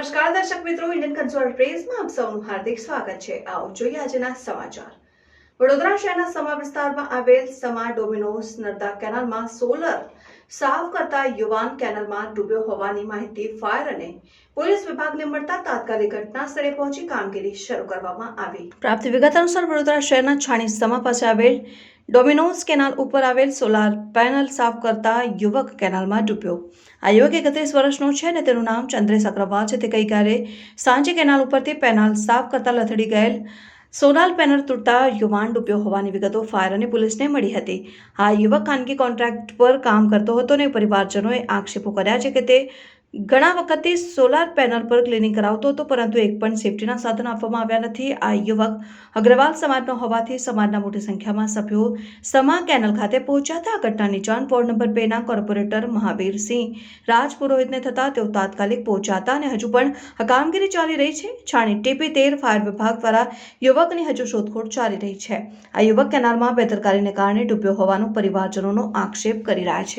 નમસ્કાર દર્શક મિત્રો, ઇન્ડિયન કન્સોલ પ્રેસમાં આપ સૌનું હાર્દિક સ્વાગત છે. આવો જોઈએ આજના સમાચાર. વડોદરા શહેરના સમા વિસ્તારમાં આવેલ સમા ડોમિનોસ નર્મદા કેનાલમાં સોલર સાફ કરતા યુવાન કેનાલમાં ડૂબ્યો હોવાની માહિતી ફાયર અને પોલીસ વિભાગને મળતા તાત્કાલિક ઘટના સ્થળે પહોંચી કામગીરી શરૂ કરવામાં આવી. પ્રાપ્ત વિગત અનુસાર વડોદરા શહેરના છાણી સમા પાસે આવેલ ડોમિનોઝ કેનાલ ઉપર આવેલ સોલાર પેનલ સાફ કરતા યુવક કેનાલમાં ડૂબ્યો. આ યુવક એકત્રીસ વર્ષનો છે અને તેનું નામ ચંદ્રેશ અગ્રવાલ છે. તે ગઈકાલે સાંજે કેનાલ ઉપરથી પેનલ સાફ કરતા લથડી ગયેલ સોલાર પેનલ તૂટતા યુવાન ડૂબ્યો હોવાની વિગતો ફાયર અને પોલીસને મળી હતી. આ યુવક ખાનગી કોન્ટ્રાક્ટ પર કામ કરતો હતો અને પરિવારજનોએ આક્ષેપો કર્યા છે કે તે ઘણા વખતથી સોલાર પેનલ પર ક્લિનિંગ કરાવતો હતો, પરંતુ એક પણ સેફટીના સાધન આપવામાં આવ્યા નથી. આ યુવક અગ્રવાલ સમાજનો હોવાથી સમાજના મોટી સંખ્યામાં સભ્યો સમા કેનલ ખાતે પહોંચ્યા હતા. આ ઘટનાની જાણ વોર્ડ નંબર બેના કોર્પોરેટર મહાવીરસિંહ રાજ પુરોહિતને થતાં તેઓ તાત્કાલિક પહોંચ્યા હતા અને હજુ પણ કામગીરી ચાલી રહી છે. છાણી ટીપી તેર ફાયર વિભાગ દ્વારા યુવકની હજુ શોધખોળ ચાલી રહી છે. આ યુવક કેનાલમાં બેદરકારીને કારણે ડૂબ્યો હોવાનો પરિવારજનોનો આક્ષેપ કરી રહ્યા છે.